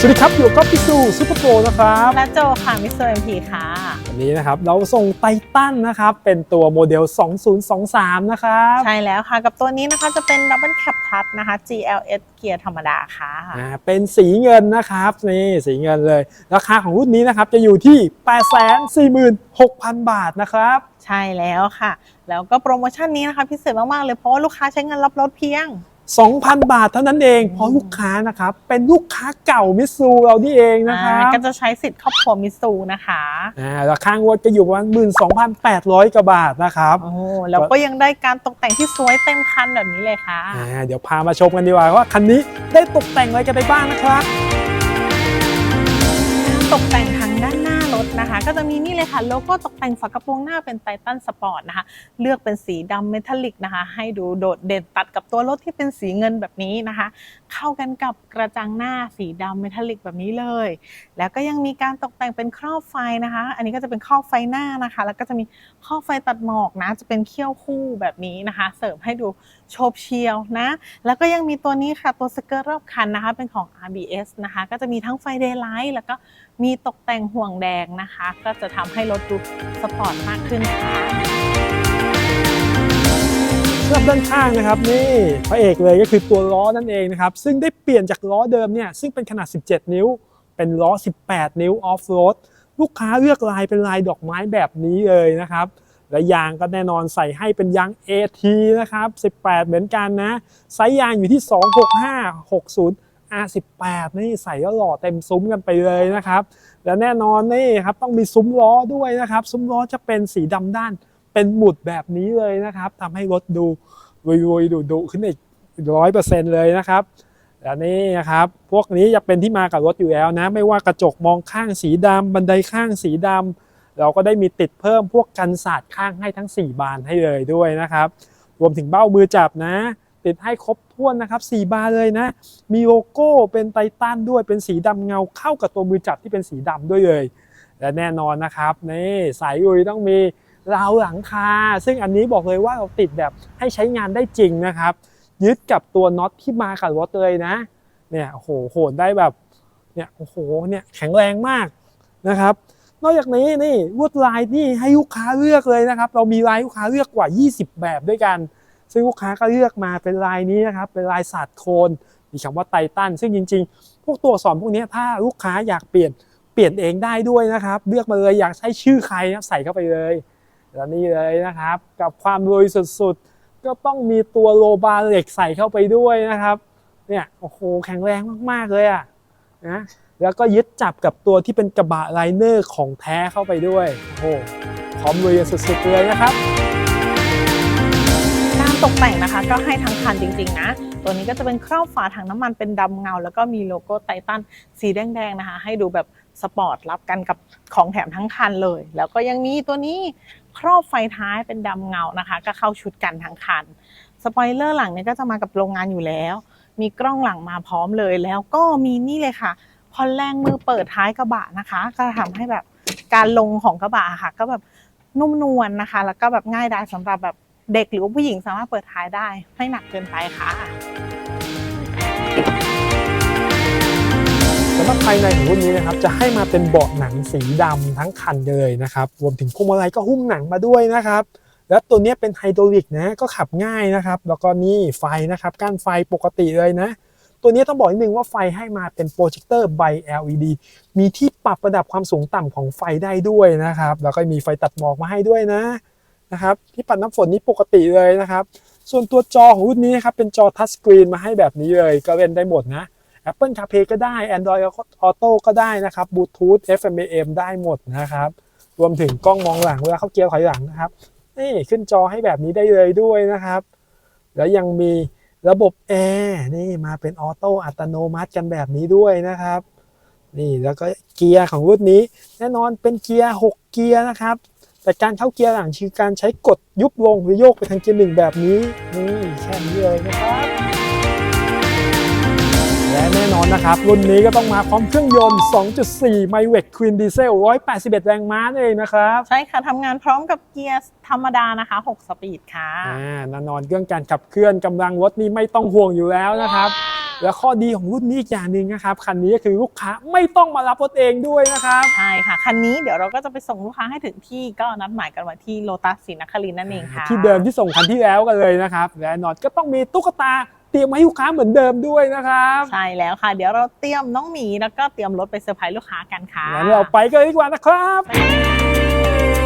สวัสดีครับ อยู่กับพี่ซูซูเปอร์โปรนะครับและโจค่ะมิสเตอร์เอ็มพีค่ะ วันนี้นะครับ เราส่งไททันนะครับ เป็นตัวโมเดล 2023 นะครับ ใช่แล้วค่ะ กับตัวนี้นะคะจะเป็น Double Cap Plus นะคะ GLS เกียร์ธรรมดาค่ะอ่าเป็นสีเงินนะครับนี่สีเงินเลย ราคาของรุ่นนี้นะครับ จะอยู่ที่ 846,000 บาทนะครับ ใช่แล้วค่ะ แล้วก็โปรโมชั่นนี้นะคะพิเศษมาก ๆ เลยเพราะว่าลูกค้าใช้เงินรับรถเพียง 2,000 บาทเท่านั้นเองเพราะลูกค้านะครับ เป็นลูกค้าเก่ามิตซูเรานี่เองนะครับอ่าก็จะใช้สิทธิ์ครอบครัวมิซูนะคะอ่าราคางวดก็อยู่ประมาณ12,800กว่าบาทนะครับโอ้แล้วก็ยังได้การตกแต่งที่สวยเต็มคันแบบนี้เลยค่ะอ่าเดี๋ยวพามาชมกันดีกว่าว่าคันนี้ได้ตกแต่งอะไรกันไปบ้างนะครับ ตกแต่งทางด้า นหน้ารถนะคะ ก็จะมีนี่เลยค่ะ โลโก้ตกแต่งฝากระโปรงหน้าเป็นไททันสปอร์ตนะคะ เลือกเป็นสีดำเมทัลลิกนะคะ ให้ดูโดดเด่นตัดกับตัวรถที่เป็นสีเงินแบบนี้นะคะ เข้ากันกับกระจังหน้าสีดำเมทัลลิกแบบนี้เลย แล้วก็ยังมีการตกแต่งเป็นครอบไฟนะคะ อันนี้ก็จะเป็นครอบไฟหน้านะคะ แล้วก็จะมีครอบไฟตัดหมอกนะ จะเป็นเขี้ยวคู่แบบนี้นะคะ เสริมให้ดูโฉบเฉียวนะ แล้วก็ยังมีตัวนี้ค่ะตัวสเกิร์ตรอบคันนะคะ เป็นของ RBS นะคะ ก็จะมีทั้งไฟเดย์ไลท์แล้วก็มีตกแต่งห่วงแดงนะคะ ก็จะทำให้รถดูสปอร์ตมากขึ้นค่ะสำหรับด้านข้างนะครับนี่พระเอกเลยก็คือตัวล้อนั่นเองนะครับ ซึ่งได้เปลี่ยนจากล้อเดิมเนี่ยซึ่งเป็นขนาด 17 นิ้ว เป็นล้อ 18 นิ้วออฟโรดลูกค้าเลือกลายเป็นลายดอกไม้แบบนี้เลยนะครับ และยางก็แน่นอนใส่ให้เป็นยาง AT นะครับ 18 เหมือนกันนะไซส์ยางอยู่ที่ 265 60 R18 นี่ใส่ก็หล่อเต็มซุ้มกันไปเลยนะครับ และแน่นอนนี่ครับต้องมีซุ้มล้อด้วยนะครับ ซุ้มล้อจะเป็นสีดำด้านเป็นหมุดแบบนี้เลยนะครับทำให้รถดูรุยๆดุดุๆขึ้นอีกร้อยเปอร์เซ็นต์เลยนะครับและนี่นะครับ พวกนี้จะเป็นที่มากับรถอยู่แล้วนะ ไม่ว่ากระจกมองข้างสีดำบันไดข้างสีดำเราก็ได้มีติดเพิ่มพวกกันสาดข้างให้ทั้ง 4 บานให้เลยด้วยนะครับ รวมถึงเบ้ามือจับนะ ติดให้ครบ ถ้วนนะครับ4บานเลยนะ มีโลโก้เป็นไททันด้วยเป็นสีดำเงาเข้ากับตัวมือจับที่เป็นสีดำด้วยเลย และแน่นอนนะครับนี่สายอุยต้องมีราวหลังคา ซึ่งอันนี้บอกเลยว่าเราติดแบบให้ใช้งานได้จริงนะครับ ยึดกับตัวน็อตที่มากับรถเลยนะเนี่ยโอ้โหโหนได้แบบเนี่ยโอ้โหเนี่ยแข็งแรงมากนะครับ นอกจากนี้นี่ลวดลายนี่ให้ลูกค้าเลือกเลยนะครับ เรามีลายลูกค้าเลือกกว่า 20 แบบด้วยกัน ซึ่งลูกค้าก็เลือกมาเป็นลายนี้นะครับ เป็นลายสาดโคนมีคำว่าไททันซึ่งจริง ๆ พวกตัวสอักษรพวกนี้ถ้าลูกค้าอยากเปลี่ยนเปลี่ยนเองได้ด้วยนะครับ เลือกมาเลยอยากใช้ชื่อใครนะใส่เข้าไปเลยแล้วนี่เลยนะครับ กับความรวยสุดๆ ก็ต้องมีตัวโลบาเหล็กใส่เข้าไปด้วยนะครับเนี่ยโอ้โหแข็งแรงมากๆเลยอะนะแล้วก็ยึดจับกับตัวที่เป็นกระบะไลเนอร์ของแท้เข้าไปด้วยโอ้โหพร้อมรวยสุดๆเลยนะครับ ตกแต่งนะคะ ก็ให้ทั้งคันจริง ๆ นะ ตัวนี้ก็จะเป็นครอบฝาถังน้ำมันเป็นดำเงา แล้วก็มีโลโก้ไททันสีแดงๆนะคะ ให้ดูแบบสปอร์ตรับกันกับของแถมทั้งคันเลย แล้วก็ยังมีตัวนี้ครอบไฟท้ายเป็นดำเงานะคะ ก็เข้าชุดกันทั้งคันสปอยเลอร์หลังเนี่ยก็จะมากับโรงงานอยู่แล้ว มีกล้องหลังมาพร้อมเลย แล้วก็มีนี่เลยค่ะพอแรงมือเปิดท้ายกระบะนะคะ ก็ทำให้แบบการลงของกระบะอะค่ะ ก็แบบนุ่มนวลนะคะ แล้วก็แบบง่ายดายสำหรับแบบ เด็กหรือว่าผู้หญิงสามารถเปิดท้ายได้ไม่หนักเกินไปค่ะสำหรับภายในของรุ่นนี้นะครับจะให้มาเป็นเบาะหนังสีดำทั้งคันเลยนะครับรวมถึงพวงมาลัยก็หุ้มหนังมาด้วยนะครับ แล้วตัวนี้เป็นไฮดรอลิกนะก็ขับง่ายนะครับ แล้วก็นี่ไฟนะครับก้านไฟปกติเลยนะ ตัวนี้ต้องบอกนิดนึงว่าไฟให้มาเป็นโปรเจคเตอร์ไบ LED มีที่ปรับระดับความสูงต่ำของไฟได้ด้วยนะครับ แล้วก็มีไฟตัดหมอกมาให้ด้วยนะ นะครับที่ปัดน้ำฝนนี่ปกติเลยนะครับ ส่วนตัวจอของรุ่นนี้ครับเป็นจอทัชสกรีนมาให้แบบนี้เลย ก็เล่นได้หมดนะ Apple CarPlay ก็ได้ Android Auto ก็ได้นะครับ Bluetooth FM AM ได้หมดนะครับ รวมถึงกล้องมองหลังเวลาเข้าเกียร์ถอยหลังนะครับนี่ขึ้นจอให้แบบนี้ได้เลยด้วยนะครับ แล้วยังมีระบบแอร์นี่มาเป็นออโต้อัตโนมัติกันแบบนี้ด้วยนะครับ นี่แล้วก็เกียร์ของรุ่นนี้ แน่นอนเป็นเกียร์ 6 เกียร์นะครับ แต่การเข้าเกียร์หลังคือการใช้กดยุบลงหรือโยกไปทางเกียร์หนึ่งแบบนี้นี่แค่นี้เลยนะครับ และแน่นอนนะครับ รุ่นนี้ก็ต้องมาพร้อมเครื่องยนต์ 2.4ไมเวกควีนดีเซล181 แรงม้านั่นเองนะครับ ใช่ค่ะทำงานพร้อมกับเกียร์ธรรมดานะคะ 6 สปีดค่ะอ่าแน่นอนเรื่องการขับเคลื่อนกำลังรถนี่ไม่ต้องห่วงอยู่แล้วนะครับ และข้อดีของรุ่นนี้อีกอย่างหนึ่งนะครับคันนี้ก็คือลูกค้าไม่ต้องมารับรถเองด้วยนะครับ ใช่ค่ะ คันนี้เดี๋ยวเราก็จะไปส่งลูกค้าให้ถึงที่ก็นัดหมายกันไว้ที่โลตัสศรีนครินทร์นั่นเองค่ะ ที่เดิมที่ส่งคันที่แล้วกันเลยนะครับและแน่นอนก็ต้องมีตุ๊กตาเตรียมมาให้ลูกค้าเหมือนเดิมด้วยนะครับ ใช่แล้วค่ะ เดี๋ยวเราเตรียมน้องหมีแล้วก็เตรียมรถไปเซอร์ไพรส์ลูกค้ากันค่ะงั้นเราไปกันเลยดีกว่านะครับไปเลย